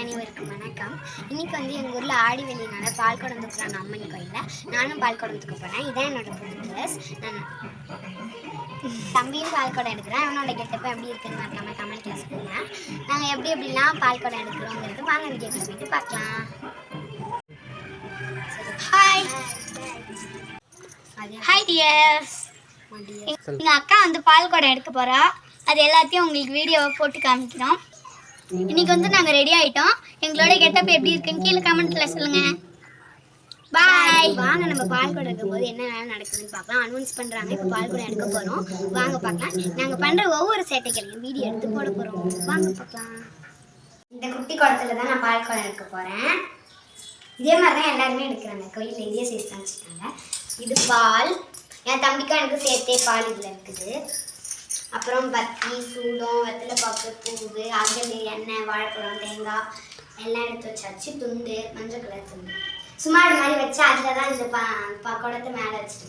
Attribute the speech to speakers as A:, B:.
A: அனைவருக்கும் வணக்கம். இன்னைக்கு வந்து எங்கள் ஊரில் ஆடி வெளியினால பால் குடம் தூக்குறாங்க அம்மன் கோயிலில். நானும் பால் குடம் தூக்க போகிறேன் இதான் என்னோட புது ட்ரெஸ். நான் தம்பியும் பால் குடம் எடுக்கிறேன். அவனோட கெட்டப்ப எப்படி இருக்குன்னு மறக்காம கமெண்ட்ல சொல்லுங்க. நாங்கள் எப்படி எப்படிலாம் பால் குடம் எடுக்கிறோங்கிறது வாங்க வீடியோக்குள்ள போயிட்டு பார்க்கலாம். ஹாய் ஹாய் டியர்ஸ் எங்கள் அக்கா வந்து பால் குடம் எடுக்க போகிறா அது எல்லாத்தையும் உங்களுக்கு வீடியோவை போட்டு காமிக்கிறோம். இன்னைக்கு வந்து நாங்கள் ரெடி ஆயிட்டோம். எங்களோட கெட்டப் எப்படி இருக்குன்னு கீழே கமெண்ட்ல சொல்லுங்க. பாய் வாங்க நம்ம பால் கூட எடுக்கும் போது என்ன வேலை நடக்குதுன்னு பார்க்கலாம். அனௌன்ஸ் பண்றாங்க இப்போ பால் குடம் எடுக்க போறோம். வாங்க பார்க்கலாம். நாங்க பண்ற ஒவ்வொரு சேட்டைகளையும் வீடியோ எடுத்து போட போறோம். வாங்க பார்க்கலாம். இந்த குட்டி குடத்துல தான் நான் பால் குடம் எடுக்க போறேன். இதே மாதிரி தான் எல்லாருமே எடுக்கிறாங்க. கோயிலில் இதே சைஸ் தான் வச்சுருக்காங்க. இது பால். என் தம்பிக்கும் எனக்கு சேர்த்தே பால் இதில் இருக்குது. அப்புறம் பத்தி சூடம் பாக்கு பூவு அகல் எண்ணெய் வாழைப்பழம் தேங்காய் எல்லாம் எடுத்து வச்சாச்சு துண்டு மஞ்சள் கலர் துண்டு. சுமார் மாதிரி வச்சு அதில் தான் இந்த பா பா குடத்தை மேலே வச்சுட்டு